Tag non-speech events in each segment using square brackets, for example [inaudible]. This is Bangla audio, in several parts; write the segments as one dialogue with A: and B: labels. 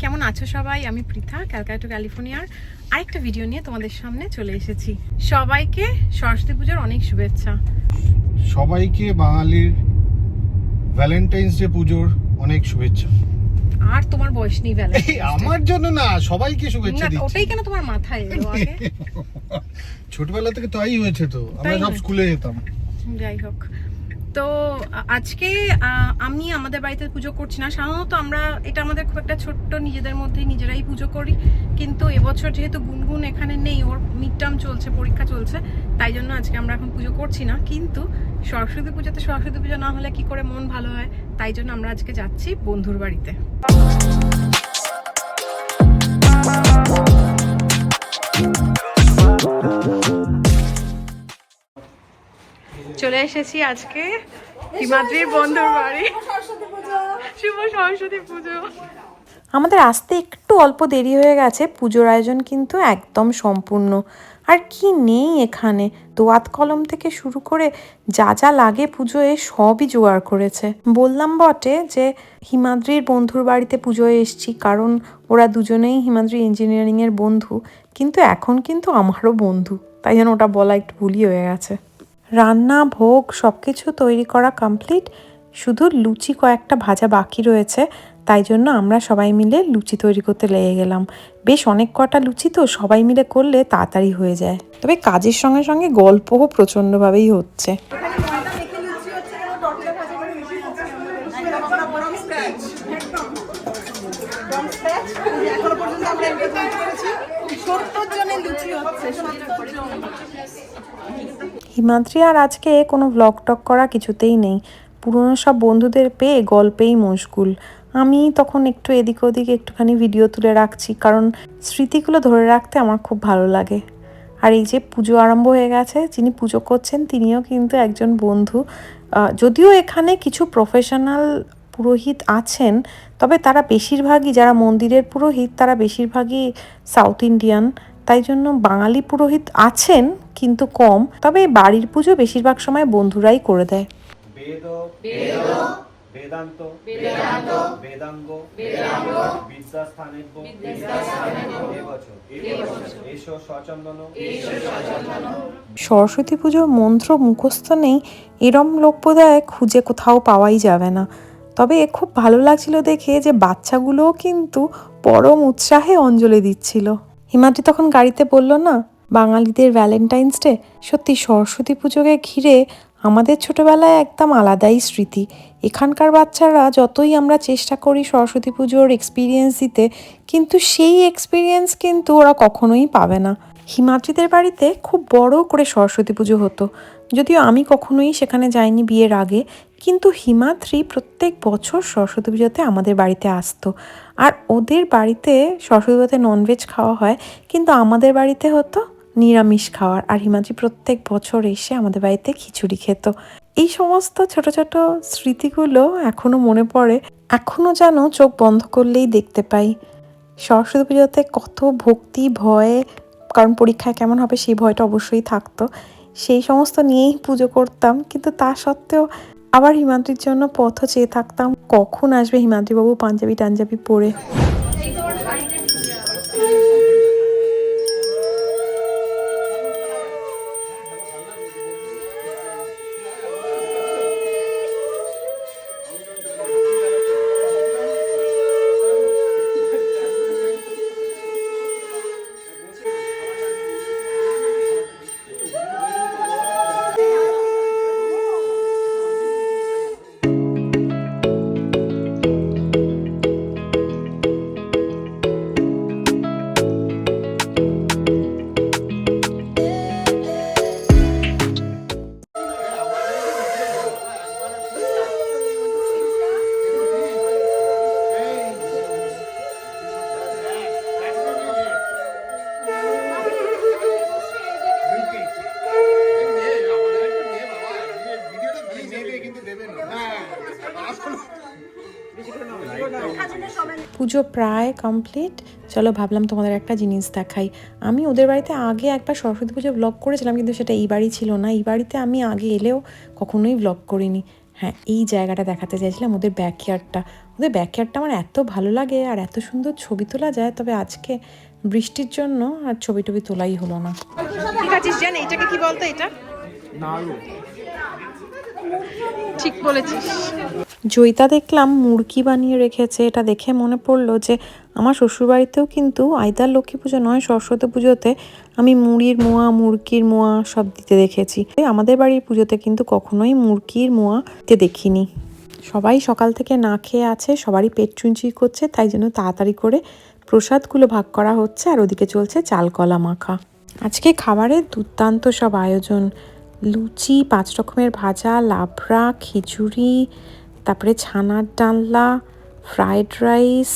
A: কেমন আছো সবাই? আমি পৃথা ক্যালকাটা ক্যালিফোর্নিয়ার। আরেকটা ভিডিও নিয়ে তোমাদের সামনে চলে এসেছি। সবাইকে সরস্বতী পুজোর অনেক শুভেচ্ছা।
B: সবাইকে বাঙালির ভ্যালেন্টাইন্স ডে পুজোর অনেক শুভেচ্ছা।
A: আর তোমার বয়স নেই বেলা
B: আমার জন্য না সবাইকে শুভেচ্ছা দিচ্ছি।
A: ওটাই কেন তোমার মাথায় এলো আগে? [laughs]
B: ছোটবেলা থেকে তাই হয়েছে তো। আমরা সব স্কুলে যেতাম।
A: যাই হোক। তো আজকে আমি আমাদের বাড়িতে পুজো করছি না। সাধারণত আমরা এটা আমাদের খুব একটা ছোট্ট নিজেদের মধ্যেই নিজেরাই পুজো করি। কিন্তু এবছর যেহেতু গুনগুন এখানে নেই, ওর মিড টার্ম চলছে, পরীক্ষা চলছে, তাই জন্য আজকে আমরা এখন পুজো করছি না। কিন্তু সরস্বতী পুজোতে সরস্বতী পুজো না হলে কি করে মন ভালো হয়? তাই জন্য আমরা আজকে যাচ্ছি বন্ধুর বাড়িতে। চলে এসেছি আজকে হিমাদ্রির বন্ধুর বাড়ি। শুভ সরস্বতী পুজো।
C: আমাদের আসতে একটু অল্প দেরি হয়ে গেছে পুজোর আয়োজন কিন্তু একদম সম্পূর্ণ। আর কি নেই এখানে দোয়াত কলম থেকে শুরু করে যা যা লাগে পুজোয় সবই জোগাড় করেছে। বললাম বটে যে হিমাদ্রির বন্ধুর বাড়িতে পুজোয় এসছি কারণ ওরা দুজনেই হিমাদ্রি ইঞ্জিনিয়ারিংয়ের বন্ধু কিন্তু এখন কিন্তু আমারও বন্ধু তাই জন্য ওটা বলা একটু ভুলই হয়ে গেছে। রান্না, ভোগ সব কিছু তৈরি করা কমপ্লিট শুধু লুচি কয়েকটা ভাজা বাকি রয়েছে, তাই জন্য আমরা সবাই মিলে লুচি তৈরি করতে লেগে গেলাম। বেশ অনেক কটা লুচি তো সবাই মিলে করলে তাড়াতাড়ি হয়ে যায়। তবে কাজের সঙ্গে সঙ্গে গল্পও প্রচণ্ডভাবেই হচ্ছে। হিমাদ্রি আর আজকে কোনো ব্লগ টক করা কিছুতেই নেই। পুরনো সব বন্ধুদের পেয়ে গল্পেই মশগুল। আমি তখন একটু এদিক ওদিক একটুখানি ভিডিও তুলে রাখছি, কারণ স্মৃতিগুলো ধরে রাখতে আমার খুব ভালো লাগে। আর এই যে পুজো আরম্ভ হয়ে গেছে, যিনি পুজো করছেন, তিনিও কিন্তু একজন বন্ধু। যদিও এখানে কিছু প্রফেশনাল পুরোহিত আছেন, তবে তারা বেশিরভাগই, যারা মন্দিরের পুরোহিত, তারা বেশিরভাগই সাউথ ইন্ডিয়ান তাই জন্য বাঙালি পুরোহিত আছেন কিন্তু কম। তবে বাড়ির পুজো বেশিরভাগ সময় বন্ধুরাই করে দেয়।
D: বেদ বেদ বেদান্ত বেদান্ত বেদাঙ্গ বেদাঙ্গ বিদ্যাস্থানেভ্য বিদ্যাস্থানেভ্য। এবছ এসো সচন্দন এসো
C: সরস্বতী পুজোর মন্ত্র মুখস্থ নেই এরম লোক বোধহয় খুঁজে কোথাও পাওয়াই যাবে না। তবে খুব ভালো লাগছিল দেখে যে বাচ্চাগুলোও কিন্তু পরম উৎসাহে অঞ্জলি দিচ্ছিল। হিমাদ্রি তখন গাড়িতে বলল, না, বাঙালিদের ভ্যালেন্টাইন্স ডে সত্যি সরস্বতী পুজোকে ঘিরে আমাদের ছোটবেলায় একদম আলাদাই স্মৃতি। এখানকার বাচ্চারা যতই আমরা চেষ্টা করি সরস্বতী পুজোর এক্সপিরিয়েন্স দিতে, কিন্তু সেই এক্সপিরিয়েন্স কিন্তু ওরা কখনোই পাবে না। হিমাদ্রিদের বাড়িতে খুব বড় করে সরস্বতী পুজো হতো। যদিও আমি কখনোই সেখানে যাইনি বিয়ের আগে কিন্তু হিমাদ্রি প্রত্যেক বছর সরস্বতী পুজোতে আমাদের বাড়িতে আসতো। আর ওদের বাড়িতে সরস্বতী পুজোতে ননভেজ খাওয়া হয়, কিন্তু আমাদের বাড়িতে হতো নিরামিষ খাওয়ার। আর হিমাদ্রি প্রত্যেক বছর এসে আমাদের বাড়িতে খিচুড়ি খেত। এই সমস্ত ছোট ছোট স্মৃতিগুলো এখনও মনে পড়ে। এখনও যেন চোখ বন্ধ করলেই দেখতে পাই। সরস্বতী পুজোতে কত ভক্তি, ভয়ে, কারণ পরীক্ষায় কেমন হবে সেই ভয়টা অবশ্যই থাকতো। সেই সমস্ত নিয়েই পুজো করতাম, কিন্তু তা সত্ত্বেও আবার হিমাদ্রির জন্য পথ চেয়ে থাকতাম। কখন আসবে হিমাদ্রিবাবু পাঞ্জাবি টাঞ্জাবি পরে? পুজো প্রায় কমপ্লিট চলো ভাবলাম তোমাদের একটা জিনিস দেখাই। আমি ওদের বাড়িতে আগে একবার সরস্বতী পুজো ব্লগ করেছিলাম কিন্তু সেটা এই বাড়ি ছিল না। এই বাড়িতে আমি আগে এলেও কখনোই ব্লগ করিনি। হ্যাঁ এই জায়গাটা দেখাতে চাইছিলাম ওদের ব্যাকয়ার্ডটা ওদের ব্যাকয়ার্ডটা আমার এত ভালো লাগে আর এত সুন্দর ছবি তোলা যায় তবে আজকে বৃষ্টির জন্য আর ছবি টবি তোলাই হলো না।
A: ঠিক আছিস জান এটাকে কি বলতো এটা? ঠিক বলেছিস।
C: জয়িতা দেখলাম মুরগি বানিয়ে রেখেছে। এটা দেখে মনে পড়ল যে, আমার শ্বশুরবাড়িতেও কিন্তু আইদার লক্ষ্মী পুজো নয়, সরস্বতী পুজোতে আমি মুড়ির মোয়া, মুরগির মোয়া সব দিতে দেখেছি। আমাদের বাড়ির পুজোতে কিন্তু কখনোই মুরগির মোয়া দিতে দেখিনি। সবাই সকাল থেকে না খেয়ে আছে, সবারই পেট চুনচুই করছে, তাই জন্য তাড়াতাড়ি করে প্রসাদগুলো ভাগ করা হচ্ছে আর ওদিকে চলছে চালকলা মাখা। আজকে খাবারের দুর্দান্ত সব আয়োজন। লুচি, পাঁচ রকমের ভাজা, লাবড়া, খিচুড়ি তারপরে ছানার ডালনা ফ্রায়েড রাইস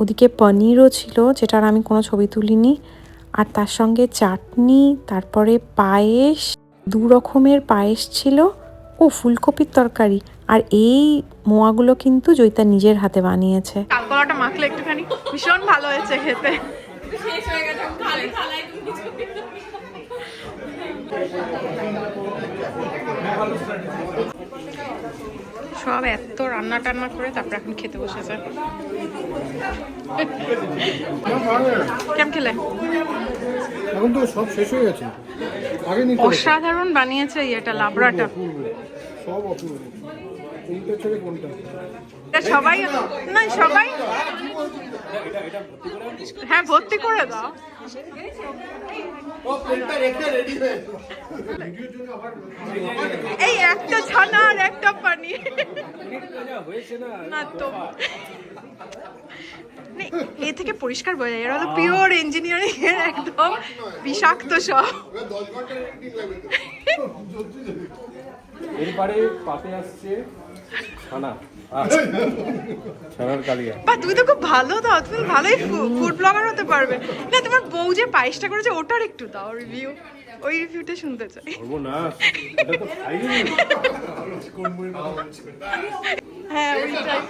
C: ওদিকে পনিরও ছিল যেটার আমি কোনো ছবি তুলিনি। আর তার সঙ্গে চাটনি তারপরে পায়েস দু রকমের পায়েস ছিল। ও ফুলকপির তরকারি। আর এই মোয়াগুলো কিন্তু জয়িতা নিজের হাতে বানিয়েছে।
A: কালকলাটা মাখলে একটুখানি ভীষণ ভালো হয়েছে খেতে। সব এত রান্না টান্না করে তারপর এখন খেতে বসেছে। কেমন খেলে?
B: এখন তো সব শেষ হয়ে গেছে। আগে নিতে।
A: অসাধারণ বানিয়েছে এটা লাবড়াটা।
B: সব অপূর্ব। কোনটা থেকে কোনটা?
A: এটা সবাই না সবাই হ্যাঁ ভর্তি করে দাও। এই একটা ছানা আর একটা পানি। না, তো। এ থেকে পরিষ্কার বোঝা যায়। এরা হলো পিওর ইঞ্জিনিয়ারিং এর একদম বিষাক্ত সব।
D: এরপরে পাতে আসছে ছানা। কালিয়া।
A: বা তুমি তো খুব ভালো দাও তুমি ভালোই ফুড ব্লগার হতে পারবে। না তোমার বউ যে পায়েসটা করেছে ওটার একটু দাও রিভিউ ওই রিভিউটা শুনতে চাই।
D: না এটা তো খাইনি
A: হ্যাঁ ওইটাই।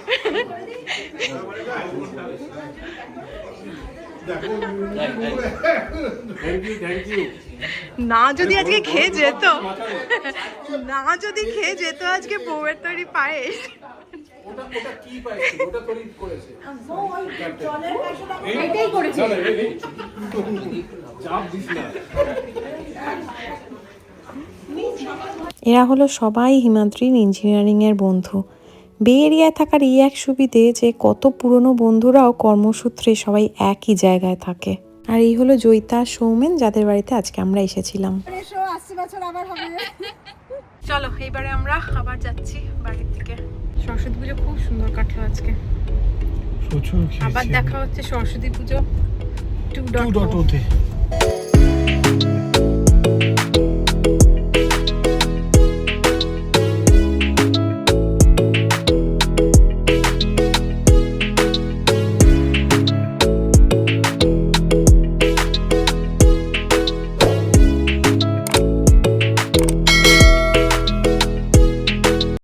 A: না যদি আজকে খেয়ে যেত না যদি খেয়ে যেত আজকে বউয়ের তৈরি পায়েস।
D: চাপ দিস না।
C: এরা হলো সবাই হিমাদ্রির ইঞ্জিনিয়ারিংয়ের বন্ধু। বে এরিয়ায় থাকার এই এক সুবিধে যে কত পুরনো বন্ধুরাও কর্মসূত্রে সবাই একই জায়গায় থাকে। আর এই হলো জয়িতা সৌমেন যাদের বাড়িতে আজকে আমরা এসেছিলাম।
A: চলো এইবারে আমরা আবার যাচ্ছি বাড়ির দিকে। সরস্বতী পুজো খুব সুন্দর কাটলো আজকে। আবার দেখা হচ্ছে সরস্বতী পুজো। টু
B: ডট টুতে